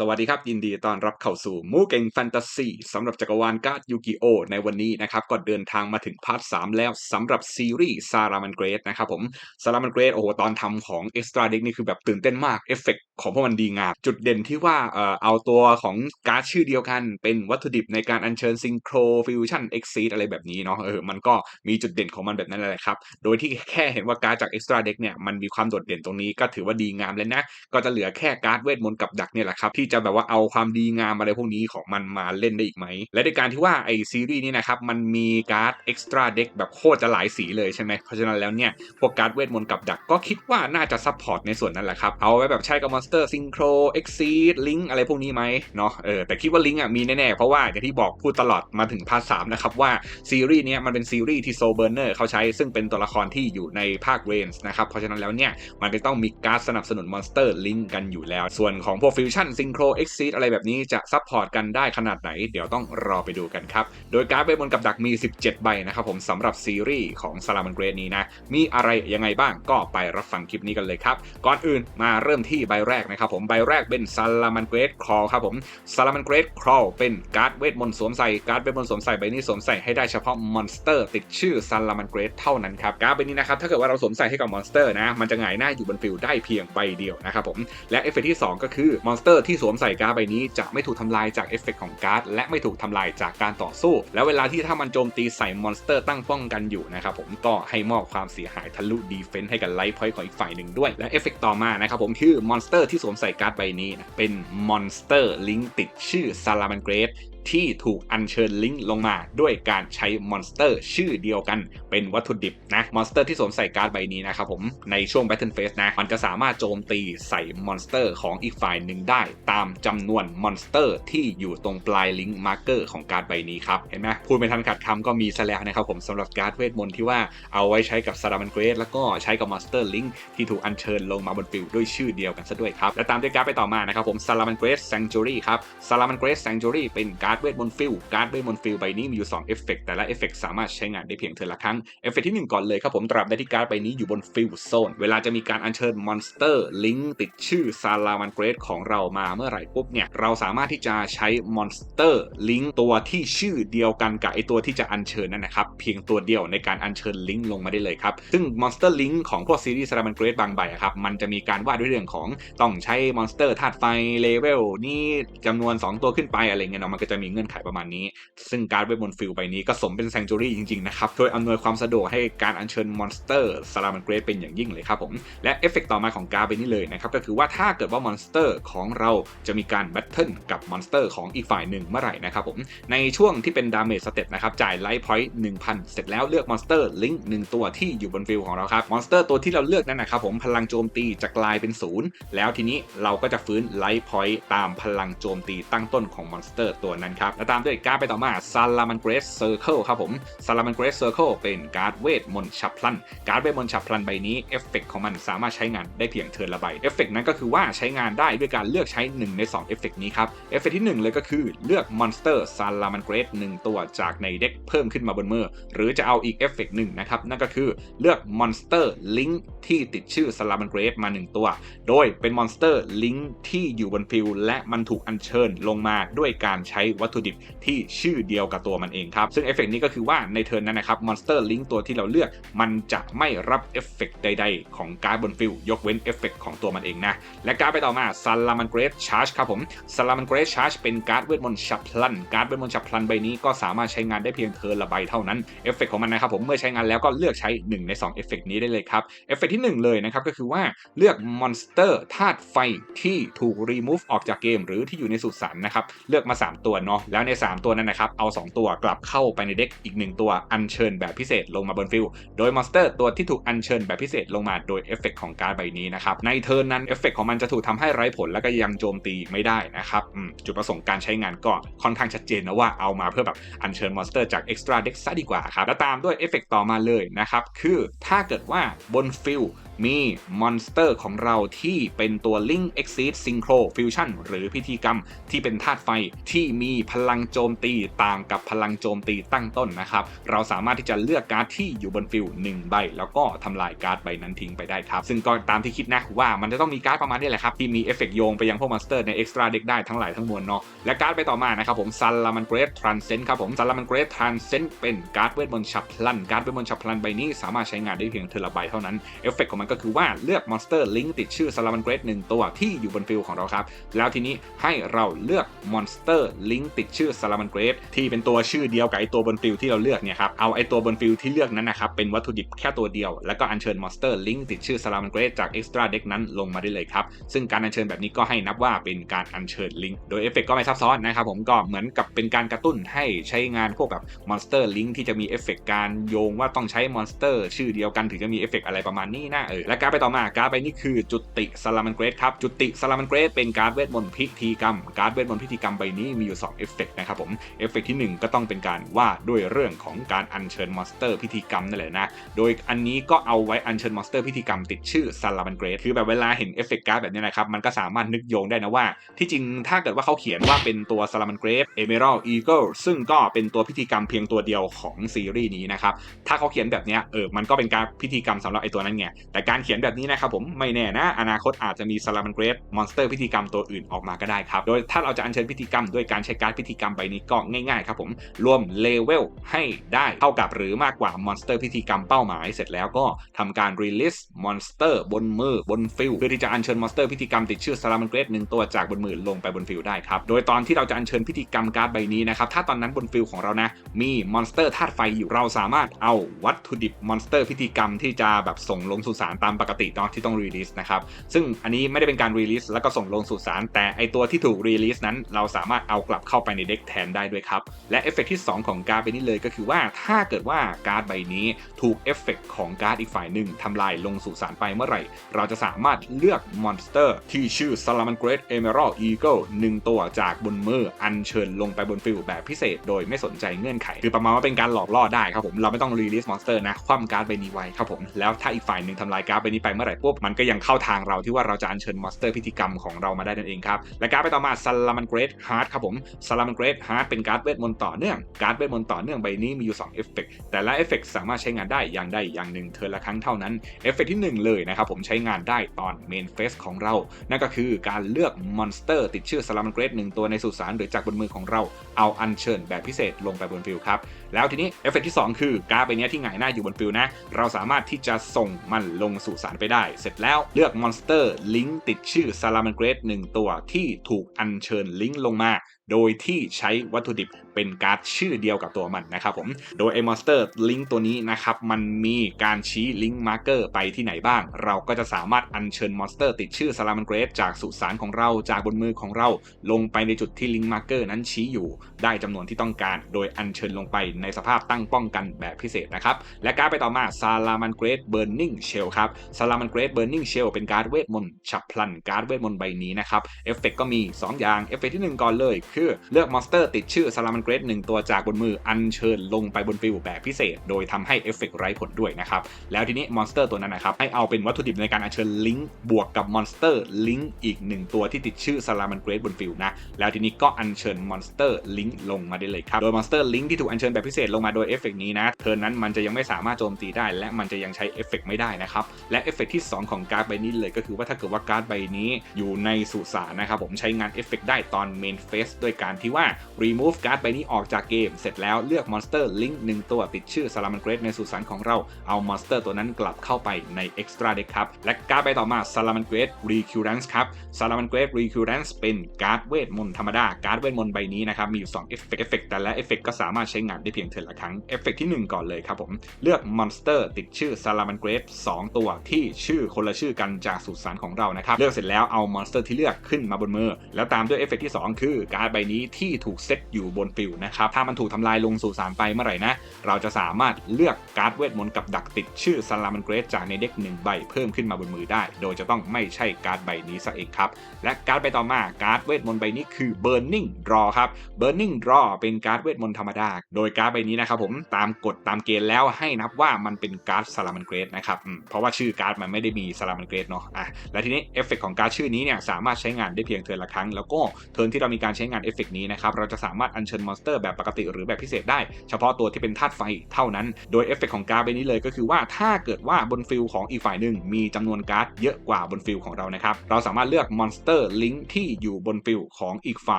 สวัสดีครับ ยินดีต้อนรับเข้าสู่มูเก่งแฟนตาซีสำหรับจักรวาลการ์ดยูกิโอในวันนี้นะครับ ก็เดินทางมาถึงพาร์ท 3 แล้วสำหรับซีรีส์ซารามันเกรดนะครับผมซารามันเกรดโอ้โห ตอนทำของ Extra Deck นี่คือแบบตื่นเต้นมากเอฟเฟกของพวกมันดีงาม จุดเด่นที่ว่าเอ่อเอาตัวของการ์ดชื่อเดียวกัน เป็นวัตถุดิบในการอัญเชิญซิงโครฟิวชั่นเอ็กซีอะไรแบบนี้เนาะเออมันก็มีจุดเด่นของมันแบบนั้นแหละครับโดยที่แค่เห็นว่าการ์ดจาก Extra Deck เนี่ยมันมีความโดดเด่นตรงนี้ก็ถือว่าดีงามแล้วนะก็จะเหลือแค่การ์ดเวทมนต์กับดักเนี่ยแหละครับที่จะแบบว่าเอาความดีงามอะไรพวกนี้ของมันมาเล่นได้อีกไหม และในการที่ว่าไอซีรีส์นี้นะครับ มันมีการ์ดเอ็กซ์ตร้าเด็กแบบโคตรจะหลายสีเลยใช่ไหมเพราะฉะนั้นแล้วเนี่ย พวกการ์ดเวทมนต์กับดักก็คิดว่าน่าจะซัพพอร์ตในส่วนนั้นแหละครับ เอาไว้แบบใช้กับมอนสเตอร์ซิงโครเอ็กซีดลิงอะไรพวกนี้ไหมเนาะเออแต่คิดว่าลิงอะมีแน่ๆ เพราะว่าอย่างที่บอกพูดตลอดมาถึงพาร์ทสามนะครับว่าซีรีส์เนี้ยมันเป็นซีรีส์ที่โซเบอร์เนอร์เขาใช้ซึ่งเป็นตัวละครที่อยู่ในภาคเรนส์นะครับเพราะฉะนั้นแล้วเนี่ยมันก็ต้องมีการดสนับสนุนมอนสเตอร์ลิงกันอยู่แล้ว ส่วนของพวกฟิวชั่นซิงโครเอ็กซีอะไรแบบนี้จะซัพพอร์ตกันได้ขนาดไหน เดี๋ยวต้องรอไปดูกันครับ โดยการ์ดเวทมนกับดักมี 17 ใบนะครับผมสำหรับซีรีส์ของซาลามันเกรดนี้นะ มีอะไรยังไงบ้างก็ไปรับฟังคลิปนี้กันเลยครับ ก่อนอื่นมาเริ่มที่ใบแรกนะครับผม ใบแรกเป็นซาลามันเกรดครอครับผมซาลามันเกรดครอเป็นการ์ดเวทมนต์สวมใส่การ์ดเวทมนต์สวมใส่ใบนี้สวมใส่ให้ได้เฉพาะมอนสเตอร์ติดชื่อซาลามันเกรดเท่านั้นครับการ์ดใบนี้นะครับถ้าเกิดว่าเราสวมใส่ให้กับมอนสเตอร์นะมันจะหงายหน้าอยู่บนฟิลได้เพียงใบเดียวนะครับผมและเอฟเฟกที่ 2 ก็คือมอนสเตอร์ที่สวมใส่การ์ดใบนี้จะไม่ถูกทำลายจากเอฟเฟกของการ์ดและไม่ถูกทำลายจากการต่อสู้ แล้วเวลาที่ถ้ามันโจมตีใส่มอนสเตอร์ตั้งป้องกันอยู่นะครับผมก็ให้มอบความเสียหายทะลุดีเฟนต์ให้กับไลฟ์พอยต์ของอีกฝ่ายหนึ่งด้วย และเอฟเฟกต่อมานะครับผมคือมอนสเตอร์ที่สวมใส่การ์ดใบนี้เป็นมอนสเตอร์ลิงติดชื่อซาลามันเกรด ที่ถูกอัญเชิญลิงก์ลงมาด้วยการใช้มอนสเตอร์ ชื่อเดียวกันเป็นวัตถุดิบนะมอนสเตอร์ที่สวมใส่การ์ดใบนี้นะครับผมในช่วง Battle Phase นะมันจะสามารถโจมตีใส่มอนสเตอร์ของอีกฝ่ายหนึ่งได้ ตามจำนวนมอนสเตอร์ที่อยู่ตรงปลายลิงก์มาร์เกอร์ของการ์ดใบนี้ครับเห็นไหมพูดไม่ทันขาดคำก็มีซะแล้วนะครับผมสำหรับการ์ดเวทมนต์ที่ว่าเอาไว้ใช้กับซารามันเกรสแล้วก็ใช้กับมอนสเตอร์ลิงก์ที่ถูกอัญเชิญลงมาบนฟิลด้วยชื่อเดียวกันซะด้วยครับและตามด้วยการ์ดไปต่อมานะครับผมซารามันเกรสแซงจูรี่ครับซารามันเกรสแซงจูรี่เป็นการ์ดเวทมนต์ฟิลการ์ดเวทมนต์ฟิลใบนี้มีอยู่2เอฟเฟกแต่ละเอฟเฟกสามารถใช้งานได้เพียงเทอละครั้งเอฟเฟกที่ 1 ก่อนเลยครับผมตราบใดที่การ์ดใบนี้อยู่บนฟิลโซนเวลาจะมีการอัญเชิญมอนสเตอร์ลิงติดชื่อซาลามันเกรสของเรามาเมื่อไหร่ปุ๊บเนี่ยเราสามารถที่จะใช้มอนสเตอร์ลิงตัวที่ชื่อเดียวกันกับไอตัวที่จะอัญเชิญนั่นนะครับเพียงตัวเดียวในการอัญเชิญลิงลงมาได้เลยครับซึ่งมอนสเตอร์ลิงของพวกซีรีส์ซาลามันเกรสบางใบอะครับมันจะมีการวาด้วยเรื่องของต้องใช้มอนสเตอร์ธาตุไฟเลเวลนี้จำนวน 2 ตัวขึ้นไปอะไรเงี้ยเนาะมันก็จะมีเงื่อนไขประมาณนี้ ซึ่งการเวทมนต์ฟิลใบนี้ก็สมเป็นแซงจูรี่จริงๆนะครับช่วยอำนวยความสะดวกให้การอัญเชิญมอนสเตอร์ซาลามันเกรดเป็นอย่างยิ่งเลยครับผม และเอฟเฟกต่อมาของการ์ดใบนี้เลยนะครับ ก็คือว่าถ้าเกิดว่ามอนสเตอร์ของเราจะมีการแบทเทิลกับมอนสเตอร์ของอีกฝ่ายหนึ่งเมื่อไหร่นะครับผม ในช่วงที่เป็นดาเมจสเต็ปนะครับ จ่ายไลท์พอยต์หนึ่งพันเสร็จแล้วเลือกมอนสเตอร์ลิงก์หนึ่งตัวที่อยู่บนฟิลของเราครับ มอนสเตอร์ตัวที่เราเลือกนั่นนะครับผม พลังโจมตีจะกลายเป็นศูนย์แล้วทีนี้เราก็จะฟื้นไลท์พอยต์ตามพลังโจมตีตั้งต้นของมอนสเตอร์ตัวนั้นครับ และตามด้วยการ์ดไปต่อมาซาลามันเกรสเซอร์เคิลครับผมซาลามันเกรสเซอร์เคิลเป็นการ์ดเวทมนต์ฉับพลัน การ์ดเวทมนต์ฉับพลันใบนี้เอฟเฟกของมันสามารถใช้งานได้เพียงเทิร์นละใบเอฟเฟกนั้นก็คือว่าใช้งานได้ด้วยการเลือกใช้ 1 ใน2เอฟเฟกนี้ครับเอฟเฟกที่ 1 เลยก็คือเลือกมอนสเตอร์ซาลามันเกรสหนึ่งตัวจากในเด็กเพิ่มขึ้นมาบนมือหรือจะเอาอีกเอฟเฟกหนึ่งนะครับนั่นก็คือเลือกมอนสเตอร์ลิงที่ติดชื่อซาลามันเกรสมา 1 ตัว โดยเป็นมอนสเตอร์ลิงที่อยู่บนฟิลและมันถูกอัญเชิญลงมาด้วยการใช้วัตถุดิบที่ชื่อเดียวกับตัวมันเองครับ ซึ่งเอฟเฟกนี้ก็คือว่าในเทิร์นนั้นนะครับมอนสเตอร์ลิงตัวที่เราเลือก มันจะไม่รับเอฟเฟกใด ๆ ของการ์ดบนฟิลยกเว้นเอฟเฟกของตัวมันเองนะ และการ์ดไปต่อมาซาลามันเกรสชาร์จครับผมซาลามันเกรสชาร์จเป็นการ์ดเวทมนต์ฉับพลันการ์ดเวทมนต์ฉับพลันใบนี้ก็สามารถใช้งานได้เพียงเทิร์นละใบเท่านั้นเอฟเฟกของมันนะครับผมเมื่อใช้งานแล้วก็เลือกใช้ 1 ใน2เอฟเฟกนี้ได้เลยครับเอฟเฟกที่ 1 เลยนะครับก็คือว่าเลือกมอนสเตอร์ธาตุไฟที่ถูกรีมูฟออกจากเกม หรือที่อยู่ในสุสานนะครับเลือกมา 3 ตัวเนาะแล้วใน 3 ตัวนั้นนะครับเอา 2 ตัวกลับเข้าไปในเด็กอีก 1 ตัวอัญเชิญแบบพิเศษลงมาบนฟิลโดยมอนสเตอร์ตัวที่ถูกอัญเชิญแบบพิเศษลงมาโดยเอฟเฟกของการใบนี้นะครับในเทิร์นนั้นเอฟเฟกของมันจะถูกทำให้ไร้ผลแล้วก็ยังโจมตีไม่ได้นะครับจุดประสงค์การใช้งานก็ค่อนข้างชัดเจนนะว่าเอามาเพื่อแบบอัญเชิญมอนสเตอร์จากเอ็กซ์ตร้าเด็กซะดีกว่าครับแล้วตามด้วยเอฟเฟกต่อมาเลยนะครับคือถ้าเกิดว่าบนฟิล มีมอนสเตอร์ของเราที่เป็นตัว Link Exceed Synchro Fusion หรือพิธีกรรมที่เป็นธาตุไฟที่มีพลังโจมตีต่างกับพลังโจมตีตั้งต้นนะครับ เราสามารถที่จะเลือกการ์ดที่อยู่บนฟิล1ใบ แล้วก็ทำลายการ์ดใบนั้นทิ้งไปได้ครับ ซึ่งก็ตามที่คิดนะว่ามันจะต้องมีการ์ดประมาณนี้แหละครับ ที่มีเอฟเฟกต์โยงไปยังพวกมอนสเตอร์ใน Extra Deck ได้ทั้งหลายทั้งมวลเนาะและการ์ดไปต่อมานะครับผม Salamangreat Transcend ครับผม Salamangreat Transcend เป็นการ์ดเวทมนต์ฉับพลันการ์ดเวทมนต์ฉับพลันใบนี้สามารถใช้งานได้เพียงเทอร์ละใบเท่านั้นเอฟเฟกของมันก็คือว่าเลือกมอนสเตอร์ลิงติดชื่อ Salamangreat หนึ่งตัวที่อยู่บนฟิลของเราครับ แล้วทีนี้ให้เราเลือกมอนสเตอร์ลิงติดชื่อ Salamangreat ที่เป็นตัวชื่อเดียวกับไอตัวบนฟิลที่เราเลือกเนี่ยครับเอาไอตัวบนฟิลที่เลือกนั้นนะครับเป็นวัตถุดิบแค่ตัวเดียว แล้วก็อัญเชิญมอนสเตอร์ลิงติดชื่อ Salamangreat จาก Extra Deck นั้นลงมาได้เลยครับซึ่งการอัญเชิญแบบนี้ก็ให้นับว่าเป็นการอัญเชิญลิงโดยเอฟเฟกก็ไม่ซับซ้อนนะครับผมก็เหมือนกับเป็นการกระตุ้นให้ใช้งานพวกแบบมอนสเตอร์ลิงที่จะมีเอฟเฟกการโยงว่าต้องใช้มอนสเตอร์ชื่อเดียวกันถึงจะมีเอฟเฟกอะไรประมาณนี้นะเออและการไปต่อมาการ์ดใบนี้คือจุติซาลามันเกรสครับจุติซาลามันเกรสเป็นการ์ดเวทมนต์พิธีกรรมการ์ดเวทมนต์พิธีกรรมใบนี้มีอยู่2เอฟเฟกนะครับผมเอฟเฟกที่ 1 ก็ต้องเป็นการว่าด้วยเรื่องของการอัญเชิญมอนสเตอร์พิธีกรรมนั่นแหละนะโดยอันนี้ก็เอาไว้อัญเชิญมอนสเตอร์พิธีกรรมติดชื่อซาลามันเกรสคือแบบเวลาเห็นเอฟเฟกการ์ดแบบนี้นะครับมันก็สามารถนึกโยงได้นะว่า ที่จริงถ้าเกิดว่าเขาเขียนว่าเป็นตัวซาลามันเกรสเอเมอรัลอีเกิลซึ่งก็เป็นตัวพิธีกรรมเพียงตัวเดียวของซีรีส์นี้นะครับถ้าเขาเขียนแบบนี้เออมันก็เป็นการพิธีกรรมสำหรับไอตัวนั้นไงแต่การเขียนแบบนี้นะครับผมไม่แน่นะ อนาคตอาจจะมีซาลามันเกรสมอนสเตอร์พิธีกรรมตัวอื่นออกมาก็ได้ครับ โดยถ้าเราจะอัญเชิญพิธีกรรมด้วยการใช้การพิธีกรรมใบนี้ก็ง่ายๆครับผมรวมเลเวลให้ได้เท่ากับหรือมากกว่ามอนสเตอร์พิธีกรรมเป้าหมายเสร็จแล้วก็ทำการรีลิสมอนสเตอร์บนมือบนฟิลเพื่อที่จะอัญเชิญมอนสเตอร์พิธีกรรมติดชื่อซาลามันเกรสหนึ่งตัวจากบนมือลงไปบนฟิลได้ครับโดยตอนที่เราจะอัญเชิญพิธีกรรมการ์ดใบนี้นะครับถ้าตอนนั้นบนฟิลของเรานะมีมอนสเตอร์ธาตุไฟอยู่เราสามารถเอาวัตถุดิบมอนสเตอร์พิธีกรรมที่จะแบบส่งลงสู่สารตามปกติตอนที่ต้องรีลิสนะครับ ซึ่งอันนี้ไม่ได้เป็นการรีลิสแล้วก็ส่งลงสู่สาร แต่ไอตัวที่ถูกรีลิสนั้นเราสามารถเอากลับเข้าไปในเด็กแทนได้ด้วยครับ และเอฟเฟกที่ 2 ของการ์ดใบนี้เลยก็คือว่าถ้าเกิดว่าการ์ดใบนี้ถูกเอฟเฟกของการ์ดอีกฝ่ายหนึ่งทำลายลงสู่สารไปเมื่อไหร่ เราจะสามารถเลือกมอนสเตอร์ที่ชื่อ Salaman Great Emerald Eagle หนึ่งตัวจากบนมืออัญเชิญลงไปบนฟิลแบบพิเศษ โดยไม่สนใจเงื่อนไข คือประมาณว่าเป็นการหลอกล่อได้ครับผมเราไม่ต้องรีลิสมอนสเตอร์นะคว่ำการ์ดใบนี้ไว้ครับผมแล้วถ้าอีกฝ่ายหนึ่งทำลายการ์ดใบนี้ไปเมื่อไหร่ปุ๊บมันก็ยังเข้าทางเราที่ว่าเราจะอัญเชิญมอนสเตอร์พิธีกรรมของเรามาได้นั่นเองครับและการ์ดไปต่อมา Salaman Great Heart ครับผม Salaman Great Heart เป็นการ์ดเวทมนต์ต่อเนื่องการ์ดเวทมนต์ต่อเนื่องใบนี้มีอยู่2เอฟเฟกแต่ละเอฟเฟกสามารถใช้งานได้อย่างใดอย่างหนึ่งเทอละครั้งเท่านั้นเอฟเฟกที่ 1 เลยนะครับผมใช้งานได้ตอนเมนเฟสของเรา นั่นก็คือการเลือกมอนสเตอร์ติดชื่อ Salaman Great หนึ่งตัวในสุสานหรือจากบนมือของเราเอาอัญเชิญแบบพิเศษลงไปบนฟิลครับแล้วทีนี้เอฟเฟกที่ 2 คือการ์ดใบนี้ที่หงายหน้าอยู่บนฟิลนะ เราสามารถที่จะส่งมันลงสู่สารไปได้ เสร็จแล้วเลือกมอนสเตอร์ลิงก์ติดชื่อซาลามันเกรดหนึ่งตัวที่ถูกอัญเชิญลิงก์ลงมา โดยที่ใช้วัตถุดิบ เป็นการ์ดชื่อเดียวกับตัวมันนะครับผม โดยไอ้มอนสเตอร์ลิงก์ตัวนี้นะครับมันมีการชี้ลิงก์มาร์เกอร์ไปที่ไหนบ้าง เราก็จะสามารถอัญเชิญมอนสเตอร์ติดชื่อซาลามันเกรสจากสุสานของเราจากบนมือของเราลงไปในจุดที่ลิงก์มาร์เกอร์นั้นชี้อยู่ ได้จำนวนที่ต้องการ โดยอัญเชิญลงไปในสภาพตั้งป้องกันแบบพิเศษนะครับและการ์ดไปต่อมาซาลามันเกรสเบิร์นนิ่งเชลครับซาลามันเกรสเบิร์นนิ่งเชลเป็นการ์ดเวทมนต์ฉับพลันการ์ดเวทมนต์ใบนี้นะครับเอฟเฟกก็มีสองอย่างเอฟเฟกที่หนึ่งก่อนเลย คือเลือกมอนสเตอร์ติดชื่อซาลามันเกรสหนึ่งตัวจากบนมืออัญเชิญลงไปบนฟิลแบบพิเศษ โดยทำให้เอฟเฟกไร้ผลด้วยนะครับ แล้วทีนี้มอนสเตอร์ตัวนั้นนะครับ ให้เอาเป็นวัตถุดิบในการอัญเชิญลิงก์บวกกับมอนสเตอร์ลิงก์อีกหนึ่งตัวที่ติดชื่อซาลามันเกรสบนฟิลนะ แล้วทีนี้ก็อัญเชิญมอนสเตอร์ลิงก์ลงมาได้เลยครับ โดยมอนสเตอร์ลิงก์ที่ถูกอัญเชิญแบบพิเศษลงมาโดยเอฟเฟกนี้นะ เทิร์นนั้นมันจะยังไม่สามารถโจมตีได้ และมันจะยังใช้เอฟเฟกไม่ได้นะครับ และเอฟเฟกที่ 2 ของการ์ดใบนี้เลยก็คือว่าถ้าเกิดว่าการ์ดใบนี้อยู่ในสุสานนะครับผมใช้งานเอฟเฟกได้ตอนเมนเฟสด้วยการที่ว่า remove การ์ดใบนี้ออกจากเกมเสร็จแล้วเลือกมอนสเตอร์ลิงก์หนึ่งตัวติดชื่อซาลามันเกรสในสุสานของเราเอามอนสเตอร์ตัวนั้นกลับเข้าไปใน Extra Deck ครับ และการ์ดใบต่อมาซาลามันเกรส Recurrence ครับซาลามันเกรส Recurrence เป็นการ์ดเวทมนต์ธรรมดาการ์ดเวทมนต์ใบนี้นะครับมีอยู่2เอฟเฟกต์เอฟเฟกต์แต่ละเอฟเฟกต์ก็สามารถใช้งานได้เพียงเทอละครั้งเอฟเฟกต์ที่ 1 ก่อนเลยครับผมเลือกมอนสเตอร์ติดชื่อซาลามันเกรส2ตัวที่ชื่อคนละชื่อกันจากสุสานของเรานะครับเลือกเสร็จแล้วเอามอนสเตอร์ที่เลือกขึ้นมาบนมือแล้วตามด้วยเอฟเฟกต์ที่ 2 คือการ์ดใบนี้ที่ถูกเซตอยู่บนฟิลนะครับถ้ามันถูกทำลายลงสู่สารไปเมื่อไหร่นะ เราจะสามารถเลือกการ์ดเวทมนต์กับดักติดชื่อซาลามันเกรสจากในเด็กหนึ่งใบเพิ่มขึ้นมาบนมือได้ โดยจะต้องไม่ใช่การ์ดใบนี้ซะเองครับ และการ์ดใบต่อมาการ์ดเวทมนต์ใบนี้คือ Burning Draw ครับ Burning Draw เป็นการ์ดเวทมนต์ธรรมดา โดยการ์ดใบนี้นะครับผมตามกฎตามเกณฑ์แล้วให้นับว่ามันเป็นการ์ดซาลามันเกรสนะครับเพราะว่าชื่อการ์ดมันไม่ได้มีซาลามันเกรสเนาะอะและทีนี้เอฟเฟกของการ์ดชื่อนี้เนี่ยสามารถใช้งานได้เพียงเทิร์นละครั้ง แล้วก็เทิร์นที่เรามีการใช้งานเอฟเฟกนี้นะครับเราจะสามารถอัญเชิญมอนสเตอร์แบบปกติหรือแบบพิเศษได้เฉพาะตัวที่เป็นธาตุไฟเท่านั้น โดยเอฟเฟกของการ์ดใบนี้เลยก็คือว่าถ้าเกิดว่าบนฟิลของอีกฝ่ายหนึ่งมีจำนวนการ์ดเยอะกว่าบนฟิลของเรานะครับ เราสามารถเลือกมอนสเตอร์ลิงก์ที่อยู่บนฟิลของอีกฝ่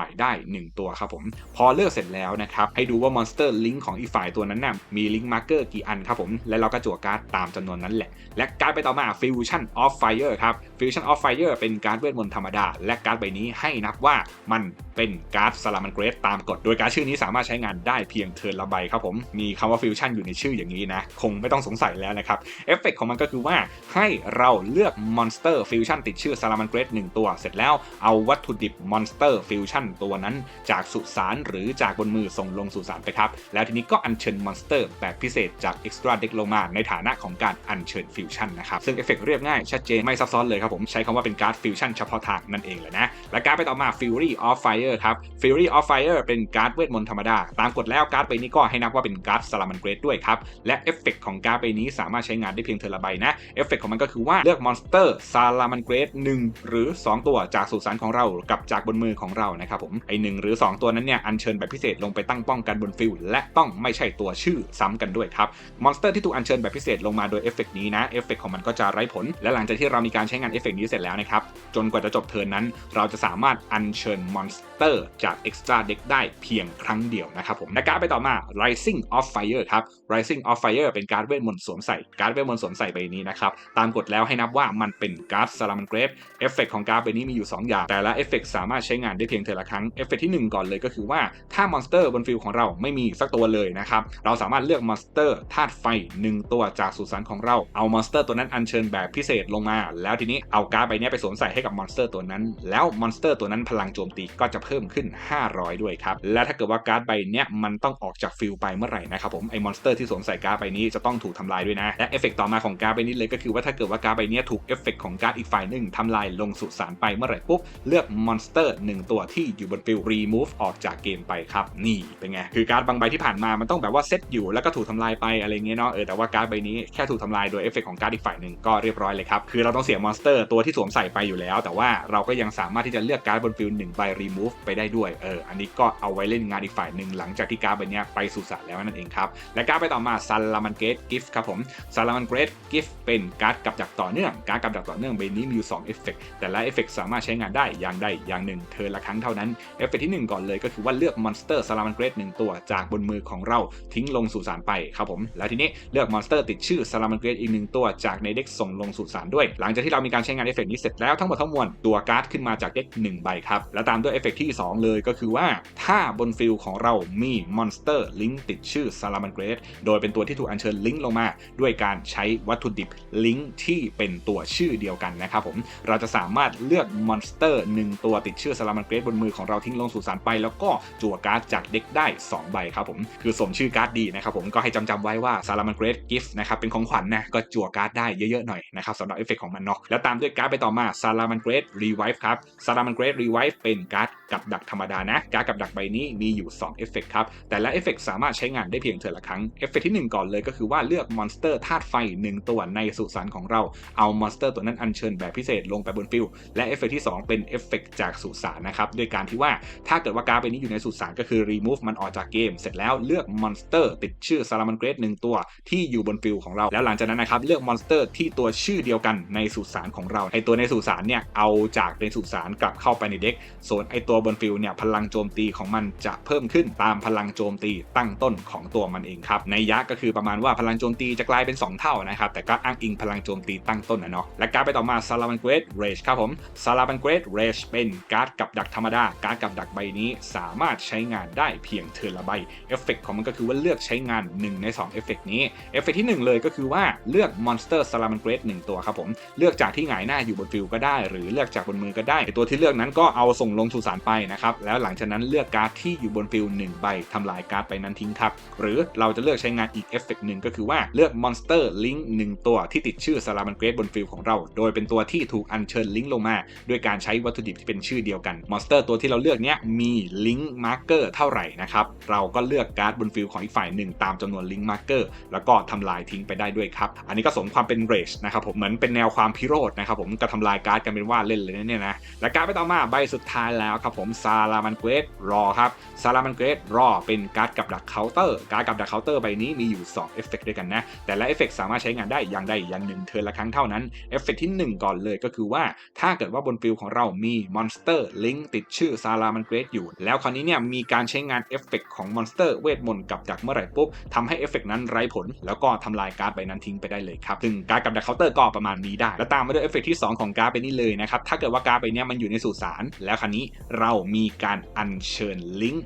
ายได้ 1 ตัวครับผม พอเลือกเสร็จแล้วนะครับ ให้ดูว่ามอนสเตอร์ลิงก์ของอีกฝ่ายตัวนั้นน่ะมีลิงก์มาร์เกอร์กี่อันครับผม และเราก็จั่วการ์ดตามจำนวนนั้นแหละ และการ์ดไปต่อมา Fusion of Fire ครับ Fusion of Fire เป็นการ์ดเวทมนต์ธรรมดา และการ์ดใบนี้ให้นับว่ามันเป็นการ์ดสลามันเกรสตามกฎโดยการดชื่อนี้สามารถใช้งานได้เพียงเทิร์นละใบครับผม มีคำว่า Fusion อยู่ในชื่ออย่างนี้นะ คงไม่ต้องสงสัยแล้วนะครับ เอฟเฟกของมันก็คือว่าให้เราเลือกมอนสเตอร์ฟิวชั่นติดชื่อซาลามันเกรสหนึ่งตัว เสร็จแล้วเอาวัตถุดิบมอนสเตอร์ฟิวชั่นตัวนั้น จากสุสานหรือจากบนมือส่งลงสุสานไปครับ แล้วทีนี้ก็อัญเชิญมอนสเตอร์แบบพิเศษจาก Extra Deck ลงมาในฐานะของการอัญเชิญฟิวชั่นนะครับ ซึ่งเอฟเฟกเรียบง่ายชัดเจนไม่ซับซ้อนเลยครับผมใช้คำว่าเป็นการ์ดฟิวชั่นเฉพาะทางนั่นเองเลยนะและการ์ดไปต่อมา Fury of Fire ครับ Fury of Fire เป็นการ์ดเวทมนต์ธรรมดา ตามกฎแล้วการ์ดใบนี้ก็ให้นับว่าเป็นการ์ดสลามันเกรดด้วยครับ และเอฟเฟกของการ์ดใบนี้สามารถใช้งานได้เพียงเทอร์ละใบนะ เอฟเฟกของมันก็คือว่าเลือกมอนสเตอร์ซาลามันเกรด1หรือ 2 ตัวจากสุสานของเรากับจากบนมือของเรานะครับผมไอหนึ่งหรือ 2 ตัวนั้นเนี่ยอัญเชิญแบบพิเศษลงไปตั้งป้องกันบนฟิลและต้องไม่ใช่ตัวชื่อซ้ำกันด้วยครับมอนสเตอร์ที่ถูกอัญเชิญแบบพิเศษลงมาโดยเอฟเฟกนี้นะเอฟเฟกของมันก็จะไร้ผล และหลังจากที่เรามีการใช้งานเอฟเฟกนี้เสร็จแล้วนะครับจนกว่าจะจบเทิร์นนั้น เราจะสามารถอัญเชิญมอนสเตอร์จาก Extra Deck ได้เพียงครั้งเดียวนะครับผมและการ์ดไปต่อมา Rising of Fire ครับ Rising of Fire เป็นการ์ดเวทมนต์สวมใส่การ์ดเวทมนต์สวมใส่ใบนี้นะครับตามกฎแล้วให้นับว่ามันเป็นการ์ดซาลามันเกรฟเอฟเฟกของการ์ดใบนี้มีอยู่ 2 อย่าง แต่ละเอฟเฟกสามารถใช้งานได้เพียงเทอละครั้งเอฟเฟกที่ 1 ก่อนเลยก็คือว่าถ้ามอนสเตอร์บนฟิลของเราไม่มีสักตัวเลยนะครับเราสามารถเลือกมอนสเตอร์ธาตุไฟ 1 ตัวจากสุสานของเราเอามอนสเตอร์ตัวนั้นอัญเชิญแบบพิเศษลงมา แล้วทีนี้เอาการ์ดใบนี้ไปสวมใส่ให้กับมอนสเตอร์ตัวนั้น แล้วมอนสเตอร์ตัวนั้นพลังโจมตีก็จะเพิ่มขึ้น 500 ด้วยครับและถ้าเกิดว่าการ์ดใบเนี้ยมันต้องออกจากฟิลไปเมื่อไหร่นะครับผมไอ้มอนสเตอร์ที่สวมใส่การ์ดใบนี้จะต้องถูกทำลายด้วยนะและเอฟเฟกต่อมาของการ์ดใบนี้เลยก็คือว่าถ้าเกิดว่าการ์ดใบนี้ถูกเอฟเฟกของการ์ดอีกฝ่ายหนึ่งทำลายลงสุสานไปเมื่อไหร่ปุ๊บเลือกมอนสเตอร์หนึ่งตัวที่อยู่บนฟิล remove ออกจากเกมไปครับนี่เป็นไงคือการ์ดบางใบที่ผ่านมามันต้องแบบว่าเซตอยู่แล้วก็ถูกทำลายไปอะไรเงี้ยเนาะเออแต่ว่าการ์ดใบนี้แค่ถูกทำลายโดยเอฟเฟกของการ์ดอีกฝ่ายหนึ่งก็เรียบร้อยเลยครับคือเราต้องเสียมอนสเตอร์ตัวที่สวมใส่ไปอยู่แล้ว แต่ว่าเราก็ยังสามารถที่จะเลือกการ์ดบนฟิลหนึ่งใบ remove ไปได้ด้วยเอออันนี้ก็เอาไว้เล่นงานอีกฝ่ายหนึ่งหลังจากที่การ์ดใบนี้ไปสู่สารแล้วนั่นเองครับ และการ์ดไปต่อมาซันลามันเกตกิฟต์ครับผมซันลามันเกตกิฟต์เป็นการ์ดกับดักต่อเนื่องการ์ดกับดักต่อเนื่องใบนี้มีอยู่2เอฟเฟกแต่ละเอฟเฟกสามารถใช้งานได้อย่างใดอย่างหนึ่งเธอละครั้งเท่านั้นเอฟเฟกที่ 1 ก่อนเลยก็คือว่าเลือกมอนสเตอร์ซาลามันเกรดหนึ่งตัวจากบนมือของเราทิ้งลงสู่สารไปครับผมแล้วทีนี้เลือกมอนสเตอร์ติดชื่อซาลามันเกรดอีกหนึ่งตัวจากในเด็กส่งลงสู่สารด้วย หลังจากที่เรามีการใช้งานเอฟเฟกนี้เสร็จแล้วทั้งหมดทั้งมวลตัวการ์ดขึ้นมาจากเด็ก1ใบครับแล้วตามด้วยเอฟเฟกที่ 2 เลยก็คือว่าถ้าบนฟิลของเรามีมอนสเตอร์ลิงก์ติดชื่อซาลามันเกรดโดยเป็นตัวที่ถูกอัญเชิญลิงก์ลงมา ด้วยการใช้วัตถุดิบลิงก์ที่เป็นตัวชื่อเดียวกันนะครับผมเราจะสามารถเลือกมอนสเตอร์หนึ่งตัวติดชื่อซาลามันเกรดบนมือของเราทิ้งลงสู่สารไป แล้วก็จั่วการ์ดจากเด็กได้ 2 ใบครับผมคือสมชื่อการ์ดดีนะครับผมก็ให้จำจำไว้ว่าซาลามันเกรดกิฟต์นะครับเป็นของขวัญนนะก็จั่วการ์ดได้เยอะๆหน่อยนะครับสำหรับเอฟเฟกของมันเนาะแล้วตามด้วยการ์ดไปต่อมาซาลามันเกรดรีไวฟ์ครับซาลามันเกรดรีไวฟ์เป็นการ์ดกับดักธรรมดานะการ์ดกับดักใบนี้มีอยู่2เอฟเฟกครับ แต่ละเอฟเฟกสามารถใช้งานได้เพียงเทอละครั้ง เอฟเฟกที่ 1 ก่อนเลยก็คือว่าเลือกมอนสเตอร์ธาตุไฟ 1 ตัวในสุสานของเรา เอามอนสเตอร์ตัวนั้นอัญเชิญแบบพิเศษลงไปบนฟิลและเอฟเฟกที่ 2 เป็นเอฟเฟกจากสุสานนะครับ ด้วยการที่ว่าถ้าเกิดว่าการ์ดใบนี้อยู่ในสุสานก็คือ remove มันออกจากเกม เสร็จแล้วเลือกมอนสเตอร์ติดชื่อซาลามันเกรดหนึ่งตัวที่อยู่บนฟิลของเรา แล้วหลังจากนั้นนะครับเลือกมอนสเตอร์ที่ตัวชื่อเดียวกันในสุสานของเราไอตัวในสุสานเนี่ยเอาจากในสุสานกลับเข้าไปในเด็กส่วนไอตัวบนฟิลเนี่ยพลังโจมตีของมันจะเพิ่มขึ้นตามพลังโจมตีตั้งต้นของตัวมันเองครับในยะก็คือประมาณว่าพลังโจมตีจะกลายเป็น 2 เท่านะครับแต่ก็อ้างอิงพลังโจมตีตั้งต้นนะเนาะและการไปต่อมาซาลามันเกรดเรชครับผมซาลามันเกรดเรชเป็นการ์ดกับดักธรรมดาการ์ดกับดักใบนี้สามารถใช้งานได้เพียงเทอร์ละใบเอฟเฟกของมันก็คือว่าเลือกใช้งาน 1 ใน2เอฟเฟกนี้เอฟเฟกที่ 1 เลยก็คือว่าเลือกมอนสเตอร์ซาลามันเกรดหนึ่งตัวครับผมเลือกจากที่หงายหน้าอยู่บนฟิลก็ได้ หรือเลือกจากบนมือก็ได้ตัวที่เลือกนั้นก็เอาส่งลงสู่สารไปนะครับนะครับแล้วหลังจากนั้นเลือกการ์ดที่อยู่บนฟิลหนึ่งใบทำลายการ์ดใบนั้นทิ้งครับ หรือเราจะเลือกใช้งานอีกเอฟเฟกหนึ่งก็คือว่าเลือกมอนสเตอร์ลิงก์หนึ่งตัวที่ติดชื่อซาลามันเกรดบนฟิลของเรา โดยเป็นตัวที่ถูกอัญเชิญลิงก์ลงมา ด้วยการใช้วัตถุดิบที่เป็นชื่อเดียวกันมอนสเตอร์ตัวที่เราเลือกเนี้ยมีลิงก์มาร์เกอร์เท่าไหร่นะครับเราก็เลือกการ์ดบนฟิลของอีกฝ่ายหนึ่งตามจำนวนลิงก์มาร์เกอร์แล้วก็ทำลายทิ้งไปได้ด้วยครับอันนี้ก็สมความเป็นเรชนะครับผมเหมือนเป็นแนวความพิโรธนะครับผมจะทำลายการ์ดกันเป็นว่าเล่นเลยเนี่ยนะและการ์ดไปต่อมาใบสุดท้ายแล้วครับผมซาลามันเกรดรอครับซาลามันเกรดรอเป็นการ์ดกับดักเคาน์เตอร์ การ์ดกับดักเคาน์เตอร์ใบนี้มีอยู่2เอฟเฟกด้วยกันนะ แต่ละเอฟเฟกสามารถใช้งานได้อย่างใดอย่างหนึ่งเทิร์นละครั้งเท่านั้น เอฟเฟกที่ 1 ก่อนเลยก็คือว่า ถ้าเกิดว่าบนฟิลของเรามีมอนสเตอร์ลิงติดชื่อซาลามันเกรดอยู่ แล้วคราวนี้เนี่ยมีการใช้งานเอฟเฟกของมอนสเตอร์เวทมนต์กับดักเมื่อไหร่ปุ๊บทำให้เอฟเฟกนั้นไร้ผล แล้วก็ทำลายการ์ดใบนั้นทิ้งไปได้เลยครับซึ่งการ์ดกับดักเคาน์เตอร์ก็ประมาณนี้ได้ แล้วตามมาด้วยเอฟเฟกที่ 2 ของการ์ดไปนี้เลยนะครับถ้าเกิดว่าการ์ดใบเนี้ยมันอยู่ในสุสานแล้วคราวนี้เรามีการอัญเชิญลิง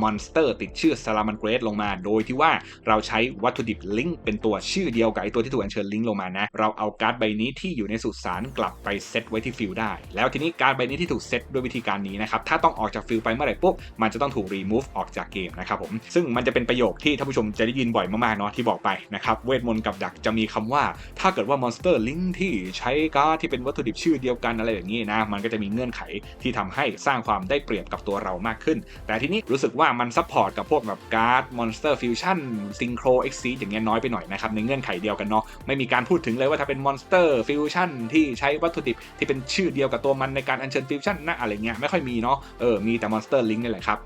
มอนสเตอร์ติดชื่อซาลามันเกรดลงมา โดยที่ว่าเราใช้วัตถุดิบลิงก์เป็นตัวชื่อเดียวกับไอตัวที่ถูกอัญเชิญลิงก์ลงมานะ เราเอาการ์ดใบนี้ที่อยู่ในสุสานกลับไปเซตไว้ที่ฟิลได้ แล้วทีนี้การ์ดใบนี้ที่ถูกเซตด้วยวิธีการนี้นะครับ ถ้าต้องออกจากฟิลไปเมื่อไหร่ปุ๊บ มันจะต้องถูกรีมูฟออกจากเกมนะครับผม ซึ่งมันจะเป็นประโยคที่ท่านผู้ชมจะได้ยินบ่อยมากๆเนาะที่บอกไปนะครับ เวทมนต์กับดักจะมีคำว่า ถ้าเกิดว่ามอนสเตอร์ลิงก์ที่ใช้การ์ดที่เป็นวัตถุดิบชื่อเดียวกันอะไรอย่างนี้นะ มันก็จะมีเงื่อนไขที่ทำให้สร้างความได้เปรียบกับตัวเรามากขึ้น แต่ทีนี้รู้สึกว่ามันซัพพอร์ตกับพวกแบบการ์ดมอนสเตอร์ฟิวชั่นซิงโครเอ็กซีอย่างเงี้ยน้อยไปหน่อยนะครับในเงื่อนไขเดียวกันเนาะไม่มีการพูดถึงเลยว่าถ้าเป็นมอนสเตอร์ฟิวชั่นที่ใช้วัตถุดิบที่เป็นชื่อเดียวกับตัวมันในการอัญเชิญฟิวชั่นนะอะไรเงี้ยไม่ค่อยมีเนาะเออมีแต่มอนสเตอร์ลิงก์นี่แหละครับ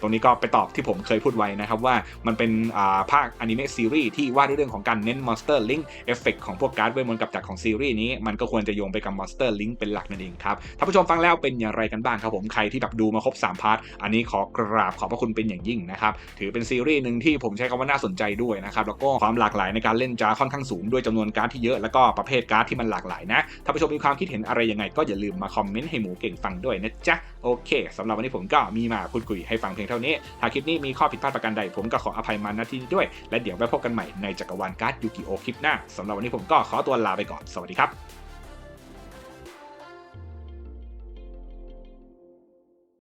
ตรงนี้ก็ไปตอบที่ผมเคยพูดไว้นะครับว่ามันเป็นอ่าภาคอนิเมะซีรีส์ที่ว่าด้วยเรื่องของการเน้นมอนสเตอร์ลิงก์เอฟเฟกของพวกการ์ดเวทมนต์กับดักรของซีรีส์นี้มันก็ควรจะโยงไปกับมอนสเตอร์ลิงเป็นหลักนั่นเองครับท่านผู้ชมฟังแล้วเป็นอย่างไรกันบ้างครับผมใครที่แบบดูมาครบ3พาร์ทอันนี้ขอกราบขอบระคุณเป็นอย่างยิ่งนะครับ ถือเป็นซีรีส์หนึ่งที่ผมใช้คำว่าน่าสนใจด้วยนะครับ แล้วก็ความหลากหลายในการเล่นจะค่อนข้างสูงด้วยจำนวนการ์ดที่เยอะ แล้วก็ประเภทการ์ดที่มันหลากหลายนะ ถ้าผู้ชมมีความคิดเห็นอะไรยังไง ก็อย่าลืมมาคอมเมนต์ให้หมูเก่งฟังด้วยนะจ๊ะ โอเคสำหรับวันนี้ผมก็มีมาพูดคุยให้ฟังเพียงเท่านี้ ถ้าคลิปนี้มีข้อผิดพลาดประการใด ผมก็ขออภัยมาณที่นี้ด้วย และเดี๋ยวไว้พบกันใหม่ในจักรวาลการ์ดยูกิโอคลิปหน้าสำหรับวันนี้ผมก็ขอตัวลาไปก่อน สวัสดีครับ